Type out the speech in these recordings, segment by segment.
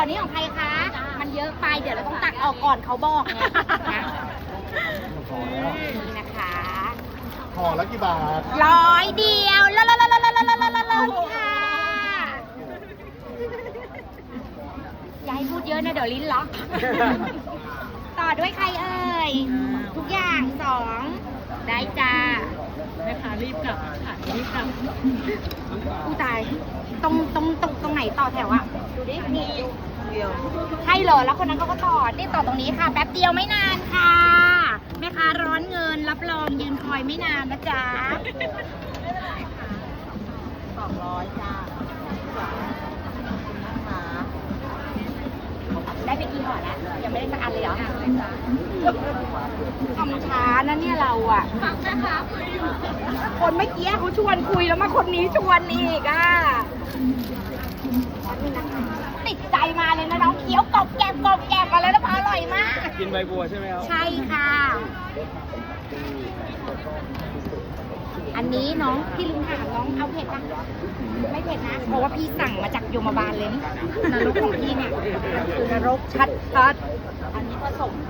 อนนี้ของใครคะ มันเยอะไปเดี๋ยวเราต้องตักออกก่อนเขาบอกไงนี่นะคะห่อละกี่บาทร้อยเดียวลดลดลดลดลดลดลดค่ะอย่าให้พูดเยอะนะเดี๋ยวลิ้นล็อก ต่อด้วยใครเอ่ย ทุกอย่างสองได้จ้าแม่ค้ารีบกลับค่ะรีบกลับผู้ตาย ตรงตรงตรงตรงไหนต่อแถวอะดูดินี่ ใช่เหรอแล้วคนนั้นเขาก็ต่อนี่ต่อตรงนี้ค่ะ แป๊บเดียวไม่นานค่ะแม่ค้าร้อนเงินรับรองยืนคอยไม่นานนะจ๊ะสองร้อยจ้าได้ไปกี่ห่อแล้วยังไม่ได้สักอันเลยเหรอทำช้านะเนี่ยเราอะคนเมื่อกี้เขาชวนคุยแล้วมาคนนี้ชวนอีกอะติดใจมา เลยนะน้องเคี้ยวกรอบแกรบกรอบแกรบมาแล้วนะพออร่อยมาก กินใบบัวใช่ไหมครับ ใช่ค่ะ อันนี้น้องพี่ลืมถามน้องเอาเผ็ดปะไม่เผ็ดนะ เพราะว่าพี่สั่งมาจากโยมบาลเลยนะนรกของพี่เนี่ยคือนรกชัดชัดๆอันนี้ผสมส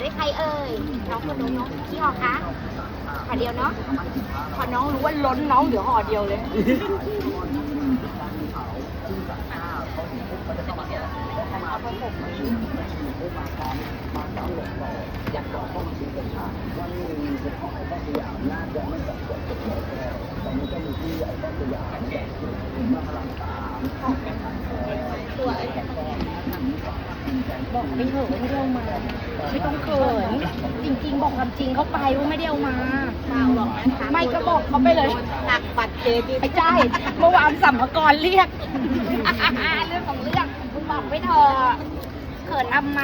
ด้วยใครเอ่ย น้องคนน้องน้องที่หอคะห่อเดียวเนาะพอน้องรู้ว่าล้นน้องเดี๋ยวห่อเดียวเลย บอกไปเถอะว่าไม่ได้เอามา ไม่ต้องเขินจริง ๆ บอกความจริงเขาไปว่าไม่ได้เอามา เปล่าหรอกนะคะไม่ก็บอกเขาไปเลยหักบัตรเครดิตไม่ใช่เมื่อวานสัมภากรเรียก เรื่องของเรื่องคุณบอกไปเถอะเขินทำไม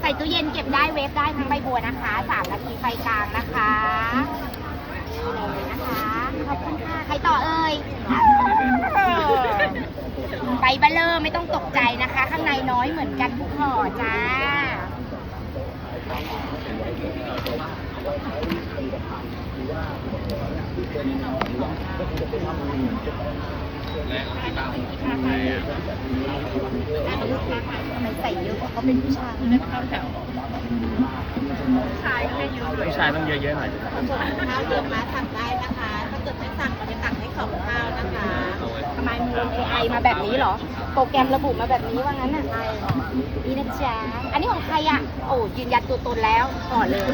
ใส่ตู้เย็นเก็บได้เวฟได้ทั้งใบบัวนะคะสามนาทีไฟกลางนะคะนี่เลยนะคะ ขอบคุณค่ะ ใครต่อเอ่ยใบ เบลเลอร์ไม่ต้องตกใจนะคะ ข้างในน้อยเหมือนกันทุกห่อจ้า ทำไมใส่เยอะกว่าเขาเป็นผู้ชายเข้าแถวชายก็ให้เยอะๆด้วยผู้ชายต้องเยอะๆหน่อยข้าวเรือม้าสั่งได้นะคะ ถ้าเกิดไม่สั่งเราจะสั่งให้ของข้าวนะคะ ทำไมมึง ลง AI มาแบบนี้เหรอ โปรแกรมระบุมาแบบนี้ว่างั้นน่ะนี่นะจ๊ะ อันนี้ของใครอะ โอ้ยืนยันตัวตนแล้วก่อนเลย